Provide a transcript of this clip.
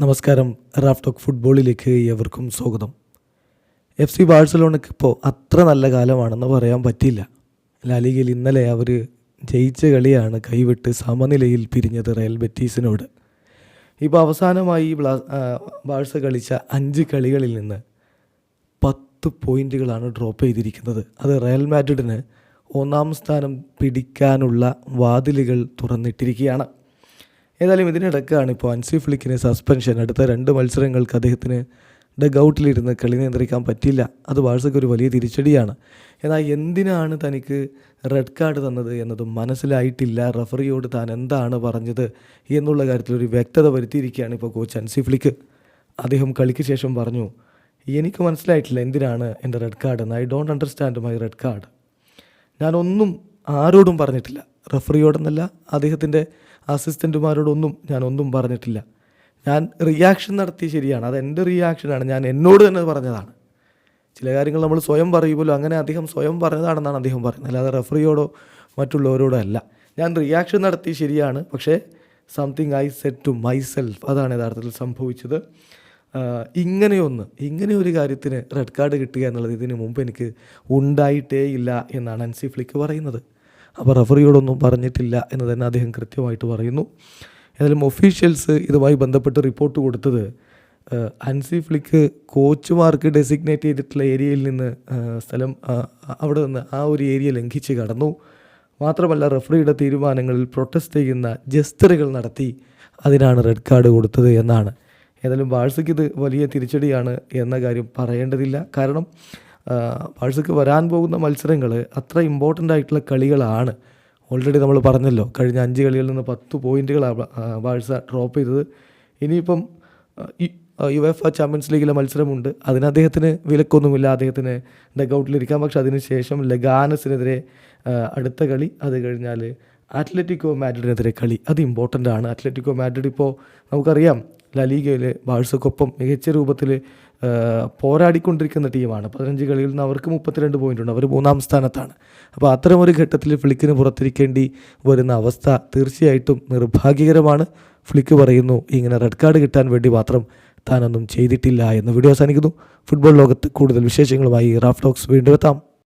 നമസ്കാരം. Raf talk ഫുട്ബോളിലേക്ക് ഏവർക്കും സ്വാഗതം. എഫ് സി ബാഴ്സലോണയ്ക്ക് ഇപ്പോൾ അത്ര നല്ല കാലമാണെന്ന് പറയാൻ പറ്റില്ല ലാലിഗയിൽ ഇന്നലെ അവർ ജയിച്ച കളിയാണ് കൈവിട്ട് സമനിലയിൽ പിരിഞ്ഞത് റയൽ ബെറ്റീസിനോട്. ഇപ്പോൾ അവസാനമായി ബ്ലാ ബാഴ്സ കളിച്ച അഞ്ച് കളികളിൽ നിന്ന് പത്ത് പോയിന്റുകളാണ് ഡ്രോപ്പ് ചെയ്തിരിക്കുന്നത്. അത് റയൽ മാഡ്രിഡിന് ഒന്നാം സ്ഥാനം പിടിക്കാനുള്ള വാതിലുകൾ തുറന്നിട്ടിരിക്കുകയാണ്. ഏതായാലും ഇതിനിടക്കാണ് ഇപ്പോൾ അൻസി ഫ്ലിക്കിന് സസ്പെൻഷൻ അടുത്ത രണ്ട് മത്സരങ്ങൾക്ക് അദ്ദേഹത്തിന് ഡഗ് ഔട്ടിലിരുന്ന് കളി നിയന്ത്രിക്കാൻ പറ്റില്ല. അത് ബാഴ്സയ്ക്ക് ഒരു വലിയ തിരിച്ചടിയാണ്. എന്നാൽ എന്തിനാണ് തനിക്ക് റെഡ് കാർഡ് തന്നത് എന്നത് മനസ്സിലായിട്ടില്ല. റഫറിയോട് താൻ എന്താണ് പറഞ്ഞത് എന്നുള്ള കാര്യത്തിൽ ഒരു വ്യക്തത വരുത്തിയിരിക്കുകയാണ് ഇപ്പോൾ കോച്ച് അൻസി ഫ്ലിക്ക്. അദ്ദേഹം കളിക്ക് ശേഷം പറഞ്ഞു എനിക്ക് മനസ്സിലായിട്ടില്ല എന്തിനാണ് എന്റെ റെഡ് കാർഡ് എന്ന്. I don't understand my red card. ഞാനൊന്നും ആരോടും പറഞ്ഞിട്ടില്ല. റഫറിയോടെന്നല്ല അദ്ദേഹത്തിന്റെ അസിസ്റ്റന്റുമാരോടൊന്നും ഒന്നും പറഞ്ഞിട്ടില്ല. ഞാൻ റിയാക്ഷൻ നടത്തി ശരിയാണ്. അത് എന്റെ റിയാക്ഷനാണ് ഞാൻ എന്നോട് തന്നെ പറഞ്ഞതാണ്. ചില കാര്യങ്ങൾ നമ്മൾ സ്വയം പറയുമല്ലോ. അങ്ങനെ അദ്ദേഹം സ്വയം പറഞ്ഞതാണെന്നാണ് അദ്ദേഹം പറയുന്നത്. അല്ലാതെ റെഫറിയോടോ മറ്റുള്ളവരോടോ അല്ല. ഞാൻ റിയാക്ഷൻ നടത്തി ശരിയാണ്. പക്ഷേ something I set to myself അതാണ് യഥാർത്ഥത്തിൽ സംഭവിച്ചത്. ഇങ്ങനെയൊന്ന് ഇങ്ങനെ ഒരു കാര്യത്തിന് റെഡ് കാർഡ് കിട്ടുക എന്നുള്ളത് ഇതിന് മുമ്പ് എനിക്ക് ഉണ്ടായിട്ടേ ഇല്ല എന്നാണ് അൻസി ഫ്ലിക്ക് പറയുന്നത്. അപ്പോൾ റഫറിയോടൊന്നും പറഞ്ഞിട്ടില്ല എന്ന് തന്നെ അദ്ദേഹം കൃത്യമായിട്ട് പറയുന്നു. ഏതായാലും ഒഫീഷ്യൽസ് ഇതുമായി ബന്ധപ്പെട്ട് റിപ്പോർട്ട് കൊടുത്തത് അൻസി ഫ്ലിക്ക് കോച്ചുമാർക്ക് ഡെസിഗ്നേറ്റ് ചെയ്തിട്ടുള്ള ഏരിയയിൽ നിന്ന് സ്ഥലം അവിടെ നിന്ന് ആ ഒരു ഏരിയ ലംഘിച്ച് കടന്നു. മാത്രമല്ല റഫറിയുടെ തീരുമാനങ്ങളിൽ പ്രൊട്ടസ്റ്റ് ചെയ്യുന്ന ജസ്റ്ററുകൾ നടത്തി അതിനാണ് റെഡ് കാർഡ് കൊടുത്തത് എന്നാണ്. ഏതായാലും ബാഴ്സയ്ക്ക് ഇത് വലിയ തിരിച്ചടിയാണ് എന്ന കാര്യം പറയേണ്ടതില്ല. കാരണം ആ, ബാഴ്സയ്ക്ക് വരാൻ പോകുന്ന മത്സരങ്ങൾ അത്ര ഇമ്പോർട്ടന്റ് ആയിട്ടുള്ള കളികളാണ്. ഓൾറെഡി നമ്മൾ പറഞ്ഞല്ലോ കഴിഞ്ഞ അഞ്ച് കളികളിൽ നിന്ന് പത്ത് പോയിന്റുകളാണ് ബാഴ്സ ഡ്രോപ്പ് ചെയ്തത്. ഇനിയിപ്പം യു എഫ് ചാമ്പ്യൻസ് ലീഗിലെ മത്സരമുണ്ട്. അതിന് അദ്ദേഹത്തിന് വിലക്കൊന്നുമില്ല അദ്ദേഹത്തിന് ഡഗൗട്ടിലിരിക്കാം പക്ഷെ അതിനുശേഷം ലഗാനസിനെതിരെ അടുത്ത കളി അത് കഴിഞ്ഞാൽ അത്ലറ്റിക്കോ മാഡ്രിഡിനെതിരെ കളി. അത് ഇമ്പോർട്ടന്റ് ആണ്. അത്ലറ്റിക്കോ മാഡ്രിഡ് ഇപ്പോൾ നമുക്കറിയാം ലലീഗയിൽ ബാഴ്സക്കൊപ്പം മികച്ച രൂപത്തിൽ പോരാടിക്കൊണ്ടിരിക്കുന്ന ടീമാണ്. പതിനഞ്ച് കളിയിൽ നിന്ന് അവർക്ക് മുപ്പത്തിരണ്ട് പോയിന്റ് ഉണ്ട്. അവർ മൂന്നാം സ്ഥാനത്താണ്. അപ്പോൾ അത്തരമൊരു ഘട്ടത്തിൽ ഫ്ലിക്കിന് പുറത്തിരിക്കേണ്ടി വരുന്ന അവസ്ഥ തീർച്ചയായിട്ടും നിർഭാഗ്യകരമാണ്. ഫ്ലിക്ക് പറയുന്നു ഇങ്ങനെ റെഡ് കാർഡ് കിട്ടാൻ വേണ്ടി മാത്രം താനൊന്നും ചെയ്തിട്ടില്ല എന്ന് വീഡിയോ അവസാനിക്കുന്നു. ഫുട്ബോൾ ലോകത്ത് കൂടുതൽ വിശേഷങ്ങളുമായി റാഫ് ടോക്സ് വീണ്ടും എത്താം.